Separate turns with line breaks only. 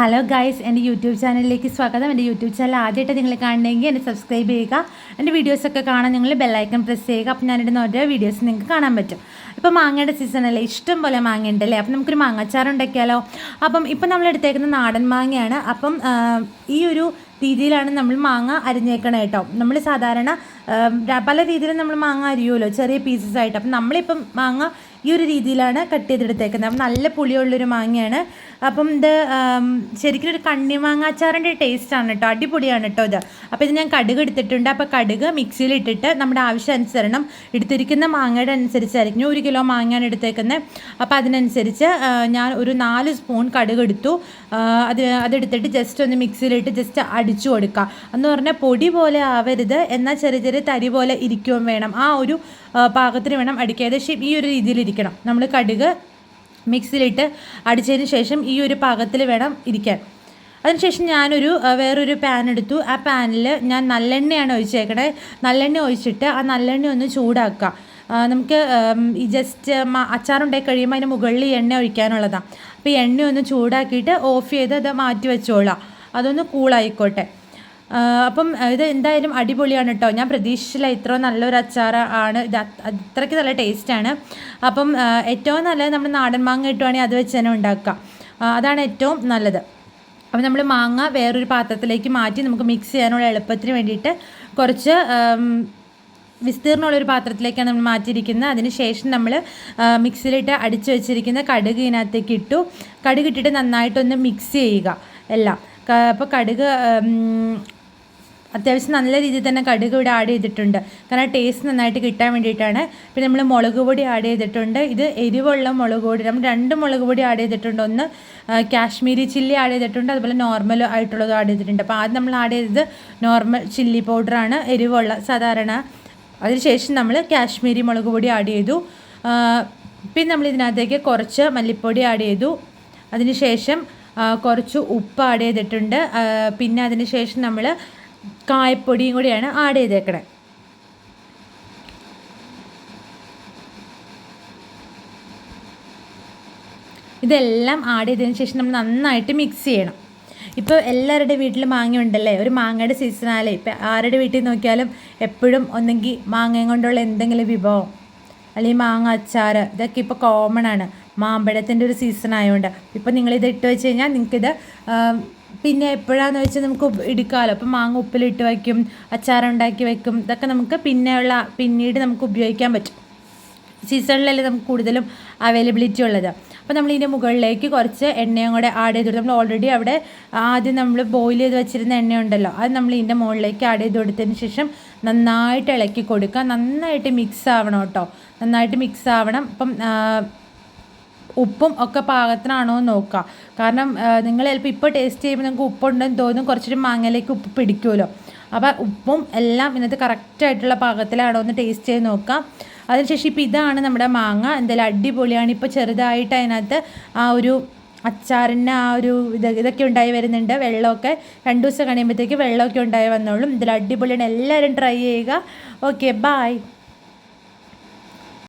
Hello guys എന്റെ YouTube ചാനലിലേക്ക് സ്വാഗതം. എന്റെ യൂട്യൂബ് ചാനൽ ആദ്യമായിട്ട് നിങ്ങൾ കാണണമെങ്കിൽ എന്നെ സബ്സ്ക്രൈബ് ചെയ്യുക. എന്റെ വീഡിയോസൊക്കെ കാണാൻ നിങ്ങൾ ബെല്ലൈക്കൺ പ്രസ് ചെയ്യുക. അപ്പോൾ ഇടുന്ന ഓരോ വീഡിയോസ് നിങ്ങൾക്ക് കാണാൻ പറ്റും. ഇപ്പോൾ മാങ്ങയുടെ സീസണല്ലേ ഇഷ്ടം പോലെ മാങ്ങ ഉണ്ടല്ലേ? അപ്പം നമുക്കൊരു മാങ്ങാച്ചാർ ഉണ്ടാക്കിയാലോ? അപ്പം ഇപ്പം നമ്മൾ എടുത്തേക്കുന്ന നാടൻ മാങ്ങയാണ്. അപ്പം ഈ ഒരു രീതിയിലാണ് നമ്മൾ മാങ്ങ അരിഞ്ഞേക്കണേട്ടോ നമ്മൾ സാധാരണ പല രീതിയിലും നമ്മൾ മാങ്ങ അരിയുമല്ലോ ചെറിയ പീസസ് ആയിട്ട്. അപ്പം നമ്മളിപ്പം മാങ്ങ ഈ ഒരു രീതിയിലാണ് കട്ട് ചെയ്തെടുത്തേക്കുന്നത്. അപ്പം നല്ല പുളിയുള്ളൊരു മാങ്ങയാണ്. അപ്പം ഇത് ശരിക്കും ഒരു കണ്ണിമാങ്ങ അച്ചാറിന്റെ ടേസ്റ്റാണ് കേട്ടോ അടിപൊളിയാണ് കേട്ടോ ഇത്. അപ്പോൾ ഇത് ഞാൻ കടുക് എടുത്തിട്ടുണ്ട്. അപ്പോൾ കടുക് മിക്സിയിൽ ഇട്ടിട്ട് നമ്മുടെ ആവശ്യാനുസരണം എടുത്തിരിക്കുന്ന മാങ്ങയുടെ അനുസരിച്ചായിരിക്കും. ഒരു കിലോ മാങ്ങയാണ് എടുത്തേക്കുന്നത് അപ്പോൾ അതിനനുസരിച്ച് ഞാൻ ഒരു നാല് സ്പൂൺ കടുക് എടുത്തു. അത് അതെടുത്തിട്ട് ജസ്റ്റ് ഒന്ന് മിക്സിയിലിട്ട് ജസ്റ്റ് അടിച്ചു കൊടുക്കുക എന്ന് പറഞ്ഞാൽ പൊടി പോലെ ആവരുത്. എന്നാൽ ചെറിയ ചെറിയ തരി പോലെ ഇരിക്കുകയും വേണം. ആ ഒരു പാകത്തിന് വേണം അടിക്കുക ഏകദേശം ഈ ഒരു രീതിയിൽ ഇരിക്കണം നമ്മൾ കടുക് മിക്സിയിലിട്ട് അടിച്ചതിന് ശേഷം ഈ ഒരു പാകത്തിൽ വേണം ഇരിക്കാൻ. അതിനുശേഷം ഞാനൊരു വേറൊരു പാൻ എടുത്തു. ആ പാനിൽ ഞാൻ നല്ലെണ്ണയാണ് ഒഴിച്ചേക്കണേ. നല്ലെണ്ണ ഒഴിച്ചിട്ട് ആ നല്ലെണ്ണ ഒന്ന് ചൂടാക്കുക. നമുക്ക് ഈ ജസ്റ്റ് അച്ചാറുണ്ടായി കഴിയുമ്പോൾ അതിന് മുകളിൽ എണ്ണ ഒഴിക്കാനുള്ളതാണ് അപ്പോൾ എണ്ണ ഒന്ന് ചൂടാക്കിയിട്ട് ഓഫ് ചെയ്ത് അത് മാറ്റി വെച്ചോളാം. അതൊന്ന് കൂളായിക്കോട്ടെ അപ്പം ഇത് എന്തായാലും അടിപൊളിയാണ് കേട്ടോ ഞാൻ പ്രതീക്ഷിച്ചില്ല ഇത്ര നല്ലൊരു അച്ചാർ ആണ്. ഇത് അത് അത്രയ്ക്ക് നല്ല ടേസ്റ്റാണ് അപ്പം ഏറ്റവും നല്ലത് നമ്മൾ നാടൻ മാങ്ങ കിട്ടുവാണെങ്കിൽ അത് വെച്ച് തന്നെ ഉണ്ടാക്കാം. അതാണ് ഏറ്റവും നല്ലത്. അപ്പം നമ്മൾ മാങ്ങ വേറൊരു പാത്രത്തിലേക്ക് മാറ്റി നമുക്ക് മിക്സ് ചെയ്യാനുള്ള എളുപ്പത്തിന് വേണ്ടിയിട്ട് കുറച്ച് വിസ്തീർണമുള്ളൊരു പാത്രത്തിലേക്കാണ് നമ്മൾ മാറ്റിയിരിക്കുന്നത്. അതിന് ശേഷം നമ്മൾ മിക്സിയിലിട്ട് അടിച്ച് വെച്ചിരിക്കുന്ന കടുക് ഇതിനകത്തേക്ക് ഇട്ടു. കടുക് ഇട്ടിട്ട് നന്നായിട്ടൊന്ന് മിക്സ് ചെയ്യുക എല്ലാം. അപ്പോൾ കടുക് അത്യാവശ്യം നല്ല രീതിയിൽ തന്നെ കടുക് ഇവിടെ ആഡ് ചെയ്തിട്ടുണ്ട്. കാരണം ടേസ്റ്റ് നന്നായിട്ട് കിട്ടാൻ വേണ്ടിയിട്ടാണ്. പിന്നെ നമ്മൾ മുളക് പൊടി ആഡ് ചെയ്തിട്ടുണ്ട്. ഇത് എരിവുള്ള മുളക് പൊടി നമ്മൾ രണ്ട് മുളക് പൊടി ആഡ് ചെയ്തിട്ടുണ്ട്. ഒന്ന് കാശ്മീരി ചില്ലി ആഡ് ചെയ്തിട്ടുണ്ട്. അതുപോലെ നോർമൽ ആയിട്ടുള്ളതും ആഡ് ചെയ്തിട്ടുണ്ട്. അപ്പോൾ ആദ്യം നമ്മൾ ആഡ് ചെയ്തത് നോർമൽ ചില്ലി പൗഡറാണ് എരിവുള്ള സാധാരണ. അതിനുശേഷം നമ്മൾ കാശ്മീരി മുളക് പൊടി ആഡ് ചെയ്തു. പിന്നെ നമ്മൾ ഇതിനകത്തേക്ക് കുറച്ച് മല്ലിപ്പൊടി ആഡ് ചെയ്തു. അതിനുശേഷം കുറച്ച് ഉപ്പ് ആഡ് ചെയ്തിട്ടുണ്ട്. പിന്നെ അതിനുശേഷം നമ്മൾ കായപ്പൊടിയും കൂടിയാണ് ആഡ് ചെയ്തേക്കണേ. ഇതെല്ലാം ആഡ് ചെയ്തതിന് ശേഷം നമ്മൾ നന്നായിട്ട് മിക്സ് ചെയ്യണം. ഇപ്പോൾ എല്ലാവരുടെ വീട്ടിൽ മാങ്ങ ഉണ്ടല്ലേ? ഒരു മാങ്ങയുടെ സീസണാലേ ഇപ്പം ആരുടെ വീട്ടിൽ നോക്കിയാലും എപ്പോഴും ഒന്നെങ്കിൽ മാങ്ങയും കൊണ്ടുള്ള എന്തെങ്കിലും വിഭവം അല്ലെങ്കിൽ മാങ്ങ അച്ചാർ ഇതൊക്കെ ഇപ്പോൾ കോമൺ ആണ്. മാമ്പഴത്തിന്റെ ഒരു സീസൺ ആയതുകൊണ്ട് ഇപ്പം നിങ്ങളിത് ഇട്ട് വെച്ച് കഴിഞ്ഞാൽ നിങ്ങൾക്കിത് പിന്നെ എപ്പോഴാന്ന് വെച്ചാൽ നമുക്ക് എടുക്കാമല്ലോ അപ്പം മാങ്ങ ഉപ്പിലിട്ട് വയ്ക്കും അച്ചാറുണ്ടാക്കി വെക്കും ഇതൊക്കെ നമുക്ക് പിന്നെയുള്ള പിന്നീട് നമുക്ക് ഉപയോഗിക്കാൻ പറ്റും. സീസണിലല്ലേ നമുക്ക് കൂടുതലും അവൈലബിലിറ്റി ഉള്ളത്. അപ്പോൾ നമ്മൾ ഇതിന്റെ മുകളിലേക്ക് കുറച്ച് എണ്ണയും കൂടെ ആഡ് ചെയ്ത് കൊടുത്തു നമ്മൾ ഓൾറെഡി അവിടെ ആദ്യം നമ്മൾ ബോയിൽ ചെയ്ത് വെച്ചിരുന്ന എണ്ണ ഉണ്ടല്ലോ അത് നമ്മൾ ഇതിന്റെ മുകളിലേക്ക് ആഡ് ചെയ്ത് കൊടുത്തതിന് ശേഷം നന്നായിട്ട് ഇളക്കി കൊടുക്കുക. നന്നായിട്ട് മിക്സ് ആവണം കേട്ടോ. നന്നായിട്ട് മിക്സ് ആവണം. അപ്പം ഉപ്പും ഒക്കെ പാകത്തിനാണോ എന്ന് നോക്കുക കാരണം നിങ്ങൾ ചിലപ്പോൾ ഇപ്പോൾ ടേസ്റ്റ് ചെയ്യുമ്പോൾ നിങ്ങൾക്ക് ഉപ്പുണ്ടെന്ന് തോന്നും കുറച്ചൊരു മാങ്ങയിലേക്ക് ഉപ്പ് പിടിക്കുമല്ലോ. അപ്പോൾ ഉപ്പും എല്ലാം ഇന്നത്തെ കറക്റ്റായിട്ടുള്ള പാകത്തിലാണോ എന്ന് ടേസ്റ്റ് ചെയ്ത് നോക്കാം. അതിനുശേഷം ഇപ്പോൾ ഇതാണ് നമ്മുടെ മാങ്ങ. എന്തായാലും അടിപൊളിയാണ്. ഇപ്പോൾ ചെറുതായിട്ട് അതിനകത്ത് ആ ഒരു അച്ചാറിന് ആ ഒരു ഇത് ഇതൊക്കെ ഉണ്ടായി വരുന്നുണ്ട് വെള്ളമൊക്കെ. രണ്ട് ദിവസം കഴിയുമ്പോഴത്തേക്ക് വെള്ളമൊക്കെ ഉണ്ടായി വന്നോളും. ഇതിൽ അടിപൊളിയാണ്. എല്ലാവരും ട്രൈ ചെയ്യുക. Okay bye